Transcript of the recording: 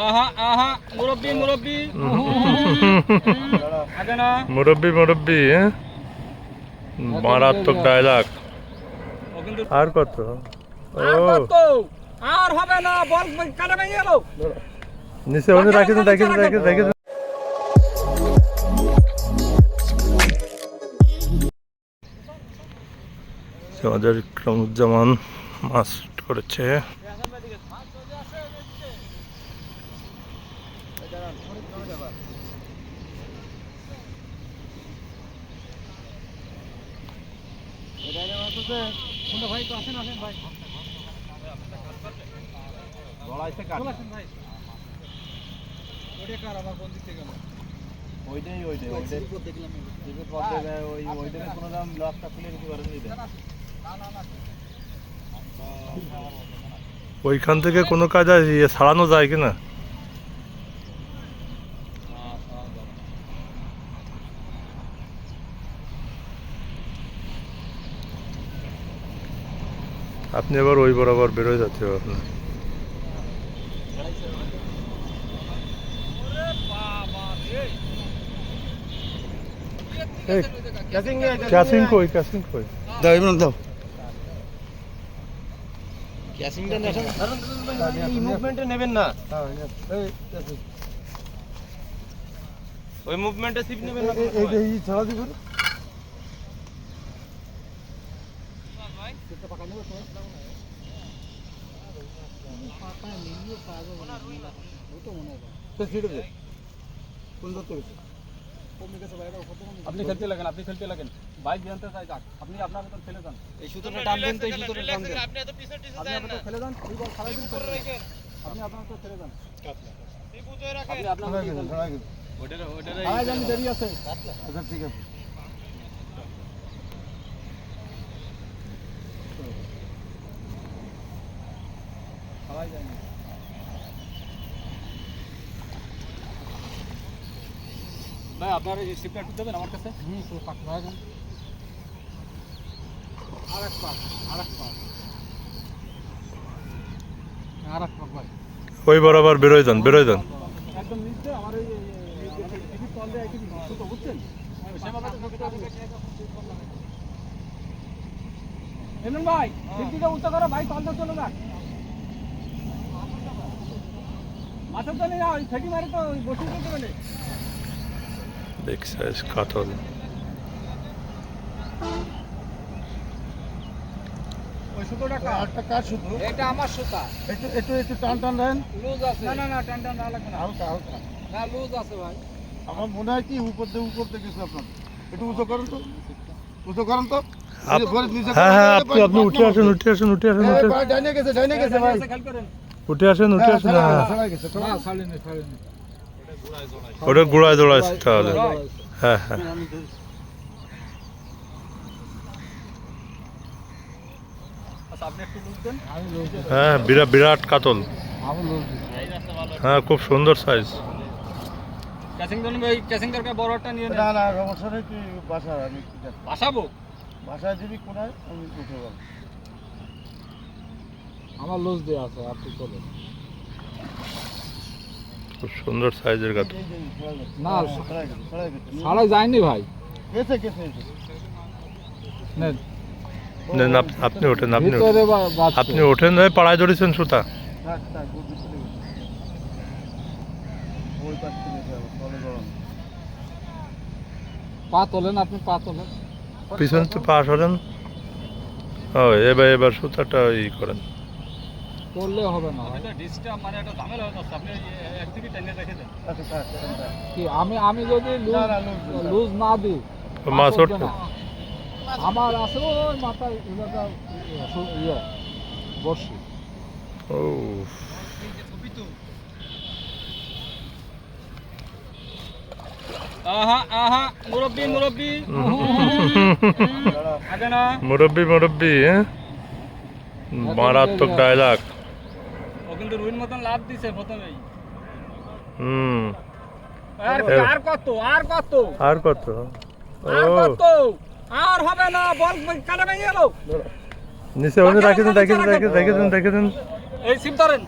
আহা আহা মুরব্বি মুরব্বি। মুরব্বি মুরব্বি হ্যাঁ মারাত্মক ডায়লগ আর কত? ও। আর হবে না বল কাটা ভেঙে গেল। নিচে ওখানে রাখি রাখি দেন, রাখি দেন। আমাদের ইকরামুজ্জামান মাছ করেছে ভাই তো আসেন আসেন ভাই লড়াইছে কাট ভাই ওটা কার আবার কোন দিক থেকে গেল ওইটাই ওইটাই ওইটাই দেখলাম টিপে পথ থেকে ওই ওইটাকে কোনো দাম লকটা খুলে কিছু করে দিতে ওইখান থেকে কোনো কাজ আর ইয়ে ছাড়ানো যায় কিনা আপনি এবার ওই বরাবর বেরোয় যাচ্ছে আপনার ক্যাসিং কই ক্যাসিং কই দাও ইমরান দাও ক্যাসিংটা নেশন এই মুভমেন্টে নেবেন না ওই মুভমেন্টে সিপ নেবেন না এই ছাড়া দিবেন আপনি খেলতে লাগেন আপনি খেলতে লাগেন বাইক জানতে চাই যাক আপনি আপনার মতন খেলে যান এই সুতোটা টান দেন তো এই সুতোটা টান দেন আপনি আপনার খেলে যান এই বল সারাই দিন খেলে যান। আপনি আপনার তো খেলে যান আপনি আপনার মতো খেলে যান। আয় জানি দেরি আছে আচ্ছা ঠিক আছে ভাই আপনার এই সিপটা একটু দেবেন আমার কাছে? হুম পাক ভাই আর এক পাক আর এক পাক। আর এক পাক ভাই। ওই বরাবর বেরোয় যান বেরোয় যান। একদম নিচে আমার এই টিভি কল দেয় কি তো বুঝছেন? এমন ভাই উঁচু করো ভাই কল চলে যাক মাছের তো নেই না ওই ফেটি মারি তো ওই বসে দিতে পারে বিগ সাইজ কাতল ওই সুতোটা কার এটা আমার সুতা। একটু একটু একটু টান টান দেন। লুজ আছে। না না না টান টান লাগবে না। হালকা হালকা। না লুজ আছে ভাই। আমার মনে হয় কি উপর দিয়ে উপর দিয়ে গেছে আপনার। একটু উঁচু করেন তো। উঁচু করেন তো। হ্যাঁ হ্যাঁ আপনি আপনি উঠে আসেন উঠে আসেন উঠে আসেন। উঠে ডাইনে গেছে ডাইনে গেছে ভাই। খেয়াল করেন। উঠে আসেন উঠে হ্যাঁ, আসেন। হ্যাঁ। ওটা গোড়ায় তাহলে। হ্যাঁ হ্যাঁ। আচ্ছা হ্যাঁ বিরাট বিরাট কাতল। হ্যাঁ খুব সুন্দর সাইজ বাসাবো? বাসায় দিবি কোনায় আমি উঠে আমার দেওয়া আছে খুব সুন্দর সাইজের কাতল। না, যায়নি ভাই। নেন। আপনি ওঠেন আপনি। আপনি ওঠেন পাড়ায় ধরেছেন সুতা। পা তোলেন আপনি পা তোলেন। পিছনে তো পা সরেন। ও এবার এবার সুতাটা ই করেন। করলে হবে না ডিস্টার্ব মানে হয়ে আচ্ছা। কি আমি আমি যদি লুজ না। দিই। আমার আছে ওই মাথায় ইয়ে বসি ও আহা আহা মুরব্বি মুরব্বি। মুরব্বি মুরব্বি হ্যাঁ? মারাত্মক ডায়লগ ও কিন্তু রুইন মতন লাভ দিছে প্রথমেই। হুম। আর আর কত আর কত? আর কত? আর কত? আর হবে না বল কাটা ভেঙে গেল। নিচে ওনে রাখে দেন রাখি দেন রাখি দেন রাখি দেন এই সিম ধরেন।